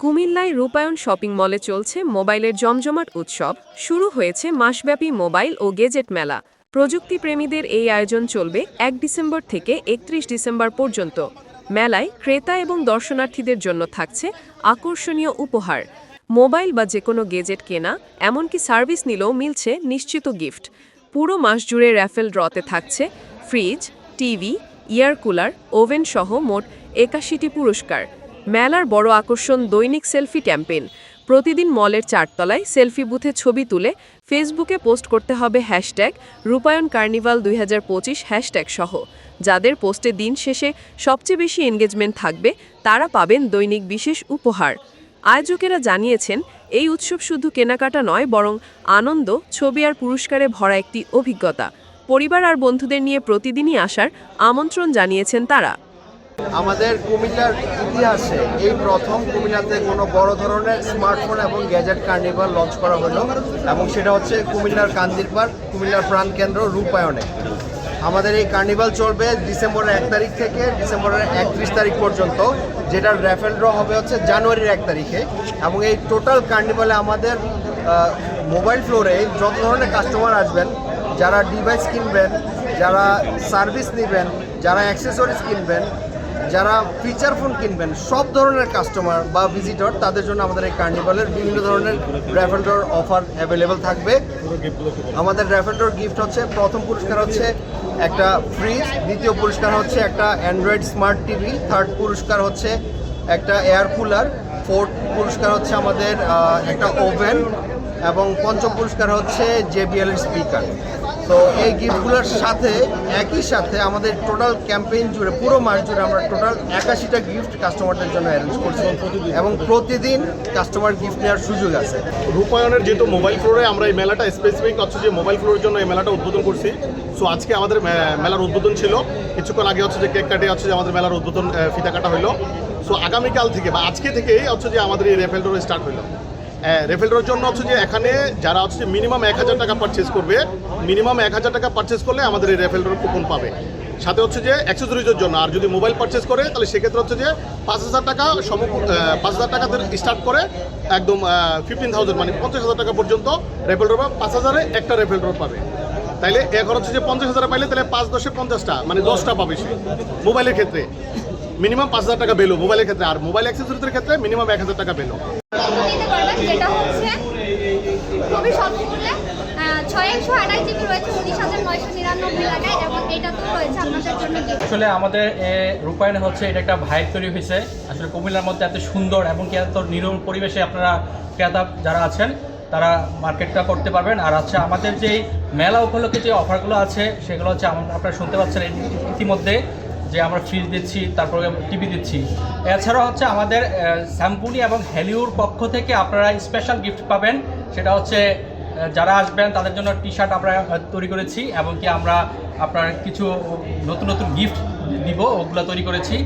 কুমিল্লায় রূপায়ণ শপিং মলে চলছে মোবাইলের জমজমাট উৎসব। শুরু হয়েছে মাসব্যাপী মোবাইল ও গেজেট মেলা। প্রযুক্তিপ্রেমীদের এই আয়োজন চলবে এক ডিসেম্বর থেকে একত্রিশ ডিসেম্বর পর্যন্ত। মেলায় ক্রেতা এবং দর্শনার্থীদের জন্য থাকছে আকর্ষণীয় উপহার। মোবাইল বা যে কোনো গেজেট কেনা, এমনকি সার্ভিস নিলেও মিলছে নিশ্চিত গিফট। পুরো মাস জুড়ে র্যাফেল ড্রতে থাকছে fridge, TV, air cooler, oven সহ মোট একাশিটি পুরস্কার। মেলার বড় আকর্ষণ দৈনিক সেলফি ক্যাম্পেইন। প্রতিদিন মলের চারতলায় সেলফি বুথে ছবি তুলে ফেসবুকে পোস্ট করতে হবে হ্যাশট্যাগ, রূপায়ণ কার্নিভাল দুই হ্যাশট্যাগ সহ। যাদের পোস্টে দিন শেষে সবচেয়ে বেশি এনগেজমেন্ট থাকবে, তারা পাবেন দৈনিক বিশেষ উপহার। আয়োজকেরা জানিয়েছেন, এই উৎসব শুধু কেনাকাটা নয়, বরং আনন্দ, ছবি আর পুরস্কারে ভরা একটি অভিজ্ঞতা। পরিবার আর বন্ধুদের নিয়ে প্রতিদিনই আসার আমন্ত্রণ জানিয়েছেন তারা। আমাদের কুমিল্লার ইতিহাসে এই প্রথম কুমিল্লাতে কোনো বড় ধরনের স্মার্টফোন এবং গ্যাজেট কার্নিভাল লঞ্চ করা হলো এবং সেটা হচ্ছে কুমিল্লার কান্দির পার্ক কুমিল্লার প্রাণকেন্দ্র রূপায়ণে। আমাদের এই কার্নিভাল চলবে ডিসেম্বরের এক তারিখ থেকে ডিসেম্বরের একত্রিশ তারিখ পর্যন্ত, যেটার র্যাফেল ড্র হবে হচ্ছে জানুয়ারির এক তারিখে। এবং এই টোটাল কার্নিভালে আমাদের মোবাইল ফ্লোরে যত ধরনের কাস্টমার আসবেন, যারা ডিভাইস কিনবেন, যারা সার্ভিস নেবেন, যারা অ্যাক্সেসরিজ কিনবেন যারা ফিচার ফোন কিনবেন, সব ধরনের কাস্টমার বা ভিজিটর তাদের জন্য আমাদের এই কার্নিভালের বিভিন্ন ধরনের র্যাফেলডোর অফার অ্যাভেলেবেল থাকবে। আমাদের র্যাফেলডোর গিফট হচ্ছে, প্রথম পুরস্কার হচ্ছে একটা ফ্রিজ দ্বিতীয় পুরস্কার হচ্ছে একটা অ্যান্ড্রয়েড স্মার্ট টিভি থার্ড পুরস্কার হচ্ছে একটা এয়ার কুলার ফোর্থ পুরস্কার হচ্ছে আমাদের একটা ওভেন এবং পঞ্চম পুরস্কার হচ্ছে জেবিএল স্পিকার তো এই গিফটগুলোর সাথে একই সাথে আমাদের টোটাল ক্যাম্পেইন জুড়ে পুরো মাস জুড়ে আমরা টোটাল একাশিটা গিফট কাস্টমারদের জন্য অ্যারেঞ্জ করছি এবং প্রতিদিন। কাস্টমার গিফট নেওয়ার সুযোগ আছে। রূপায়ণের যেহেতু মোবাইল ফ্লোরে আমরা এই মেলাটা স্পেসিফিক হচ্ছে যে মোবাইল ফ্লোরের জন্য এই মেলাটা উদ্বোধন করছি। সো আজকে আমাদের মেলার উদ্বোধন ছিল। কিছুক্ষণ আগে হচ্ছে যে কেক কাটে হচ্ছে যে আমাদের মেলার উদ্বোধন ফিতা কাটা হলো সো আগামীকাল থেকে বা আজকে থেকেই হচ্ছে যে আমাদের এই রেফেল স্টার্ট হলো রেফেল ডোর জন্য হচ্ছে যে এখানে যারা হচ্ছে মিনিমাম এক হাজার টাকা পারচেস করবে মিনিমাম এক হাজার টাকা পারচেস করলে আমাদের এই রেফেল ডোর কুপন পাবে। সাথে হচ্ছে যে অ্যাক্সেসরিজের জন্য, আর যদি মোবাইল পারচেস করে, তাহলে সেক্ষেত্রে হচ্ছে যে পাঁচ হাজার টাকা সম পাঁচ হাজার টাকা স্টার্ট করে একদম ফিফটিন থাউজেন্ড মানে পঞ্চাশ হাজার টাকা পর্যন্ত রেফেল ড্রপ পাঁচ হাজারে একটা রেফেল ড্রপ পাবে। তাইলে এখন হচ্ছে যে পঞ্চাশ হাজার পাইলে তাহলে পাঁচ দশে পঞ্চাশটা মানে দশটা পাবে সে মোবাইলের ক্ষেত্রে। মিনিমাম পাঁচ হাজার টাকা বেলো মোবাইলের ক্ষেত্রে, আর মোবাইল অ্যাক্সেসরিজের ক্ষেত্রে মিনিমাম এক হাজার টাকা বেলো। যেটা হচ্ছে খুবই স্বল্প মূল্যে ছয় জিবি রয়েছে, উনিশ হাজার নয়শো নিরানব্বই টাকায় এবং এটাতেও রয়েছে আপনাদের জন্য আসলে আমাদের রূপায়ণে হচ্ছে, এটা একটা ভাইব তৈরি হয়েছে। আসলে কুমিল্লার মধ্যে এত সুন্দর এবং কি এত নিরম পরিবেশে আপনারা ক্রেতা যারা আছেন, তারা মার্কেটটা করতে পারবেন। আর হচ্ছে আমাদের যেই মেলা উপলক্ষে যে অফারগুলো আছে, সেগুলো হচ্ছে আপনারা শুনতে পাচ্ছেন ইতিমধ্যে। যে আমরা ফ্রিজ দিচ্ছি, তারপরে টিভি দিচ্ছি। এছাড়া হচ্ছে আমাদের স্যাম্পুনি এবং হেলিউর পক্ষ থেকে আপনারা স্পেশাল গিফট পাবেন। সেটা হচ্ছে যারা আসবেন, তাদের জন্য টি শার্ট আমরা তৈরি করেছি এবং কি আমরা আপনার কিছু নতুন নতুন গিফট দিব, ওগুলো তৈরি করেছি।